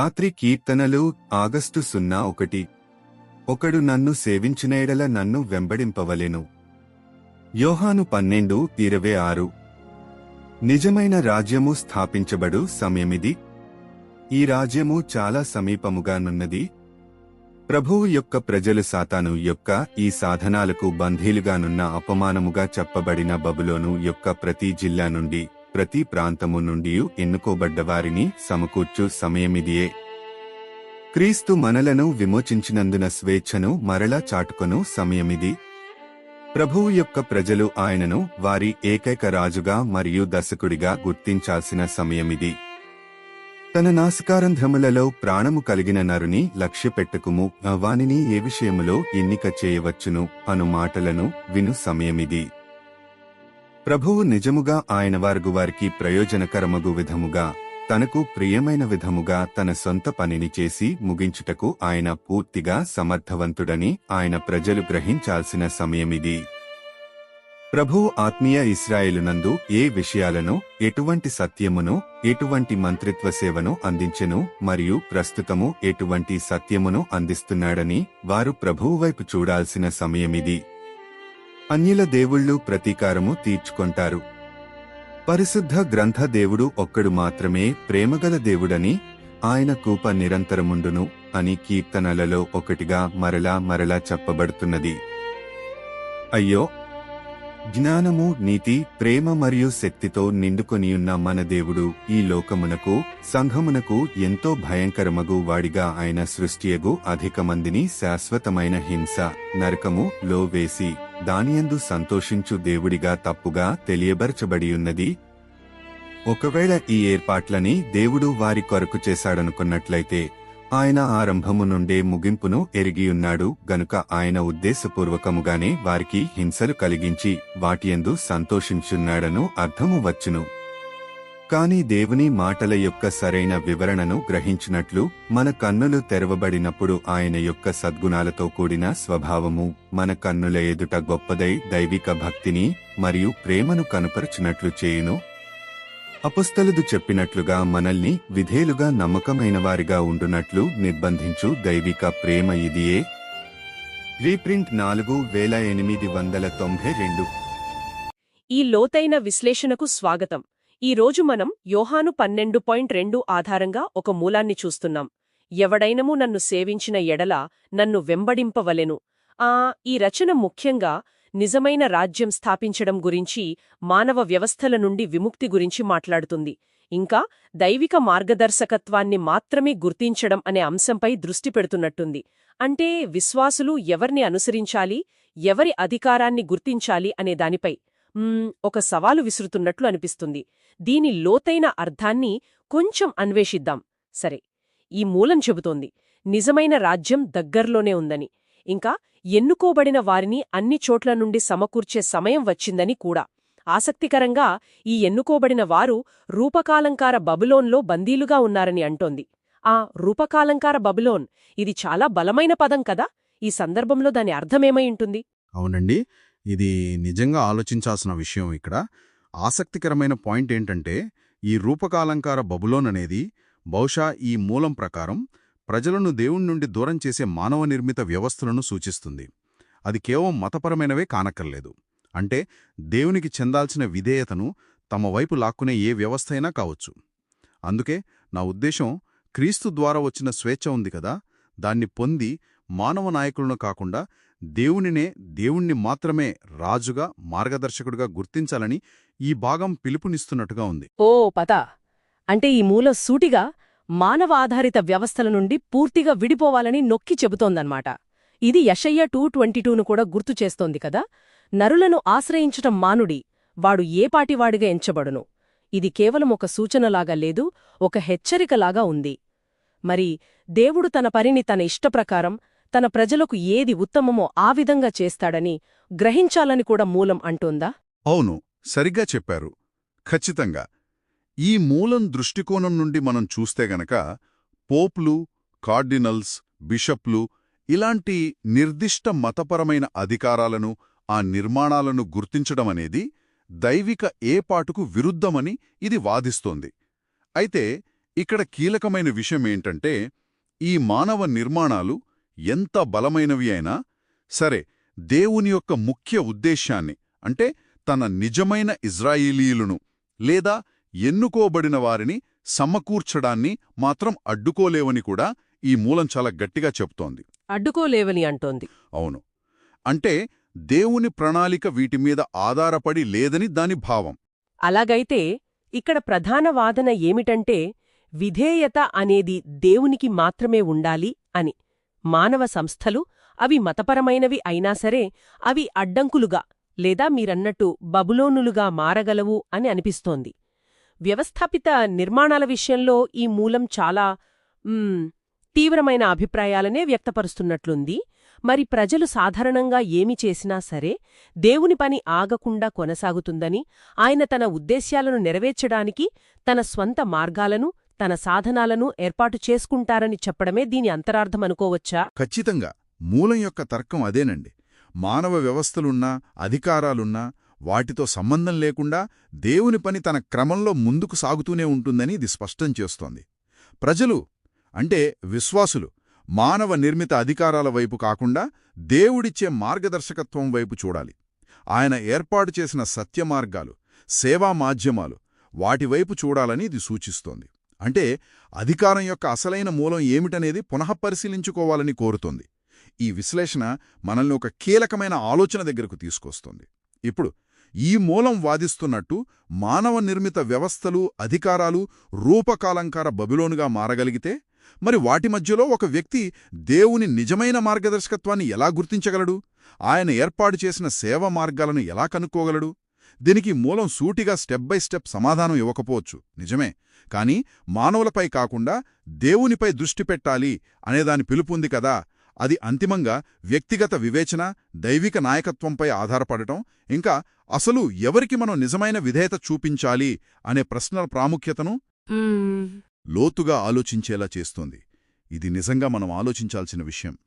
రాత్రి కీర్తనలు ఆగస్టు సున్నా ఒకటి. ఒకడు నన్ను సేవించినేడల నన్ను వెంబడింపవలెను. యోహాను పన్నెండు ఇరవై ఆరు. నిజమైన రాజ్యము స్థాపించబడు సమయమిది. ఈ రాజ్యము చాలా సమీపముగానున్నది ప్రభువు యొక్క ప్రజలు సాతాను యొక్క ఈ సాధనాలకు బంధీలుగానున్న అపమానముగా చెప్పబడిన బబులోను యొక్క ప్రతి జిల్లా నుండి ప్రతి ప్రాంతము నుండి ఎన్నుకోబడ్డ వారిని సమకూర్చు సమయమిదియే. క్రీస్తు మనలను విమోచించినందున స్వేచ్ఛను మరలా చాటుకొను సమయమిది. ప్రభువు యొక్క ప్రజలు ఆయనను వారి ఏకైక రాజుగా మరియు దశకుడిగా గుర్తించాల్సిన సమయమిది. తన నాసికారంధ్రములలో ప్రాణము కలిగిన నరుని లక్ష్యపెట్టుకుము వానిని ఏ విషయములో ఎన్నిక చేయవచ్చును అను మాటలను విను సమయమిది. ప్రభువు నిజముగా ఆయన వారు వారికి ప్రయోజనకరమగు విధముగా తనకు ప్రియమైన విధముగా తన సొంత పనిని చేసి ముగించుటకు ఆయన పూర్తిగా సమర్థవంతుడని ఆయన ప్రజలు గ్రహించాల్సిన సమయమిది. ప్రభువు ఆత్మీయ ఇస్రాయేలునందు ఏ విషయాలను ఎటువంటి సత్యమును ఎటువంటి మంత్రిత్వ సేవను అందించెను మరియు ప్రస్తుతము ఎటువంటి సత్యమును అందిస్తున్నాడని వారు ప్రభువు వైపు చూడాల్సిన సమయమిది. అన్యుల దేవుళ్ళు ప్రతీకారము తీర్చుకొంటారు. పరిశుద్ధ గ్రంథ దేవుడు ఒక్కడు మాత్రమే ప్రేమగల దేవుడని ఆయన కూప నిరంతరముండును అని కీర్తనలలో ఒకటిగా మరలా మరలా చెప్పబడుతున్నది. అయ్యో జ్ఞానము నీతి ప్రేమ మరియు శక్తితో నిండుకొనియున్న మన దేవుడు ఈ లోకమునకు సంఘమునకు ఎంతో భయంకరమగు వాడిగా ఆయన సృష్టియగు అధిక మందిని శాశ్వతమైన హింస నరకము లో వేసి దానియందు సంతోషించు దేవుడిగా తప్పుగా తెలియబరచబడియున్నది. ఒకవేళ ఈ ఏర్పాట్లని దేవుడు వారి కొరకు చేశాడనుకున్నట్లయితే ఆయన ఆరంభము నుండే ముగింపును ఎరిగియున్నాడు గనుక ఆయన ఉద్దేశపూర్వకముగానే వారికి హింసలు కలిగించి వాటియందు సంతోషించున్నాడను అర్థము వచ్చును. కాని దేవుని మాటల యొక్క సరైన వివరణను గ్రహించినట్లు మన కన్నులు తెరవబడినప్పుడు ఆయన యొక్క సద్గుణాలతో కూడిన స్వభావము మన కన్నుల ఎదుట గొప్పదై దైవిక భక్తిని మరియు ప్రేమను కనుపరచినట్లు చేయును. అపుస్తలుదు చెప్పినట్లుగా మనల్ని విధేలుగా నమ్మకమైన వారిగా ఉండునట్లు నిర్బంధించు దైవిక ప్రేమ ఇదియే. రీప్రింట్ నాలుగు వేల ఎనిమిది వందల తొంభై రెండు. ఈ లోతైన విశ్లేషణకు స్వాగతం. ఈ రోజు మనం యోహాను పన్నెండు పాయింట్ రెండు ఆధారంగా ఒక మూలాన్ని చూస్తున్నాం. ఎవడైనమూ నన్ను సేవించిన ఎడల నన్ను వెంబడింపవలెను. ఆ ఈ రచన ముఖ్యంగా నిజమైన రాజ్యం స్థాపించడం గురించి మానవ వ్యవస్థల నుండి విముక్తి గురించి మాట్లాడుతుంది. ఇంకా దైవిక మార్గదర్శకత్వాన్ని మాత్రమే గుర్తించడం అనే అంశంపై దృష్టి పెడుతున్నట్టుంది. అంటే విశ్వాసులు ఎవర్ని అనుసరించాలి ఎవరి అధికారాన్ని గుర్తించాలి అనే దానిపై. ఒక సవాలు విసురుతున్నట్లు అనిపిస్తుంది. దీని లోతైన అర్థాన్ని కొంచెం అన్వేషిద్దాం. సరే ఈ మూలం చెబుతోంది. నిజమైన రాజ్యం దగ్గర్లోనే ఉందని. ఇంకా ఎన్నుకోబడిన వారిని అన్ని చోట్ల నుండి సమకూర్చే సమయం వచ్చిందని కూడా. ఆసక్తికరంగా ఈ ఎన్నుకోబడిన వారు రూపకాలంకార బబులోన్లో బందీలుగా ఉన్నారని అంటోంది. ఆ రూపకాలంకార బబులోన్ ఇది చాలా బలమైన పదం కదా? ఈ సందర్భంలో దాని అర్థమేమై ఉంటుంది? అవునండి. ఇది నిజంగా ఆలోచించాల్సిన విషయం ఇక్కడ. ఆసక్తికరమైన పాయింట్ ఏంటంటే ఈ రూపకాలంకార బబులోన్ అనేది బహుశా ఈ మూలం ప్రకారం ప్రజలను దేవుని నుండి దూరం చేసే మానవ నిర్మిత వ్యవస్థలను సూచిస్తుంది. అది కేవలం మతపరమైనవే కానక్కర్లేదు. అంటే దేవునికి చెందాల్సిన విధేయతను తమ వైపు లాక్కునే ఏ వ్యవస్థ అయినా కావచ్చు. అందుకే నా ఉద్దేశం క్రీస్తు ద్వారా వచ్చిన స్వేచ్ఛ ఉంది కదా. దాన్ని పొంది మానవ నాయకులను కాకుండా దేవునినే దేవుణ్ణి మాత్రమే రాజుగా మార్గదర్శకుడిగా గుర్తించాలని ఈ భాగం పిలుపునిస్తున్నట్టుగా ఉంది. ఓ పత అంటే ఈ మూల సూటిగా మానవ ఆధారిత వ్యవస్థల నుండి పూర్తిగా విడిపోవాలని నొక్కి చెబుతోందన్నమాట. ఇది యషయ్య టూ ట్వంటీ టూను కూడా గుర్తు చేస్తోంది కదా? నరులను ఆశ్రయించటం మానుడి వాడు ఏపాటివాడిగా ఎంచబడును? ఇది కేవలం ఒక సూచనలాగా లేదు ఒక హెచ్చరికలాగా ఉంది. మరి దేవుడు తన పనిని తన ఇష్టప్రకారం తన ప్రజలకు ఏది ఉత్తమమో ఆ విధంగా చేస్తాడని గ్రహించాలని కూడా మూలం అంటోందా? అవును సరిగ్గా చెప్పారు. ఖచ్చితంగా. ఈ మూలం దృష్టికోణం నుండి మనం చూస్తే గనక పోప్లు కార్డినల్స్ బిషప్లు ఇలాంటి నిర్దిష్ట మతపరమైన అధికారాలను ఆ నిర్మాణాలను గుర్తించడమనేది దైవిక ఏపాటుకు విరుద్ధమని ఇది వాదిస్తోంది. అయితే ఇక్కడ కీలకమైన విషయం ఏంటంటే ఈ మానవ నిర్మాణాలు ఎంత బలమైనవి అయినా సరే దేవుని యొక్క ముఖ్య ఉద్దేశ్యాన్ని అంటే తన నిజమైన ఇజ్రాయిలీలను లేదా ఎన్నుకోబడిన వారిని సమకూర్చడాన్ని మాత్రం అడ్డుకోలేవని కూడా ఈ మూలం చాలా గట్టిగా చెప్తోంది. అడ్డుకోలేవని అంటోంది. అవును. అంటే దేవుని ప్రణాళిక వీటి మీద ఆధారపడి లేదని దాని భావం. అలాగైతే ఇక్కడ ప్రధాన వాదన ఏమిటంటే విధేయత అనేది దేవునికి మాత్రమే ఉండాలి అని. మానవ సంస్థలు అవి మతపరమైనవి అయినా సరే అవి అడ్డంకులుగా లేదా మీరన్నట్టు బబులోనులుగా మారగలవు అని అనిపిస్తోంది. వ్యవస్థాపిత నిర్మాణాల విషయంలో ఈ మూలం చాలా తీవ్రమైన అభిప్రాయాలనే వ్యక్తపరుస్తున్నట్లుంది. మరి ప్రజలు సాధారణంగా ఏమి చేసినా సరే దేవుని పని ఆగకుండా కొనసాగుతుందని ఆయన తన ఉద్దేశ్యాలను నెరవేర్చడానికి తన స్వంత మార్గాలను తన సాధనాలను ఏర్పాటు చేసుకుంటారని చెప్పడమే దీని అంతరార్థమనుకోవచ్చా ఖచ్చితంగా. మూలం యొక్క తర్కం అదేనండి. మానవ వ్యవస్థలున్నా అధికారాలున్నా వాటితో సంబంధం లేకుండా దేవుని పని తన క్రమంలో ముందుకు సాగుతూనే ఉంటుందని ఇది స్పష్టం చేస్తోంది. ప్రజలు అంటే విశ్వాసులు మానవ నిర్మిత అధికారాల వైపు కాకుండా దేవుడిచ్చే మార్గదర్శకత్వం వైపు చూడాలి. ఆయన ఏర్పాటు చేసిన సత్యమార్గాలు సేవా మాధ్యమాలు వాటివైపు చూడాలని ఇది సూచిస్తోంది. అంటే అధికారం యొక్క అసలైన మూలం ఏమిటనేది పునఃపరిశీలించుకోవాలని కోరుతోంది. ఈ విశ్లేషణ మనల్ని ఒక కీలకమైన ఆలోచన దగ్గరకు తీసుకొస్తుంది. ఇప్పుడు ఈ మూలం వాదిస్తున్నట్టు మానవ నిర్మిత వ్యవస్థలు అధికారాలు రూపకాలంకార బబిలోనుగా మారగలిగితే మరి వాటి మధ్యలో ఒక వ్యక్తి దేవుని నిజమైన మార్గదర్శకత్వాన్ని ఎలా గుర్తించగలడు? ఆయన ఏర్పాటు చేసిన సేవ మార్గాలను ఎలా కనుక్కోగలడు? దీనికి మూలం సూటిగా స్టెప్ బై స్టెప్ సమాధానం ఇవ్వకపోవచ్చు నిజమే. కాని మానవులపై కాకుండా దేవునిపై దృష్టి పెట్టాలి అనేదాని పిలుపుంది కదా. అది అంతిమంగా వ్యక్తిగత వివేచన దైవిక నాయకత్వంపై ఆధారపడటం ఇంకా అసలు ఎవరికి మనం నిజమైన విధేయత చూపించాలి అనే ప్రశ్నల ప్రాముఖ్యతను లోతుగా ఆలోచించేలా చేస్తోంది. ఇది నిజంగా మనం ఆలోచించాల్సిన విషయం.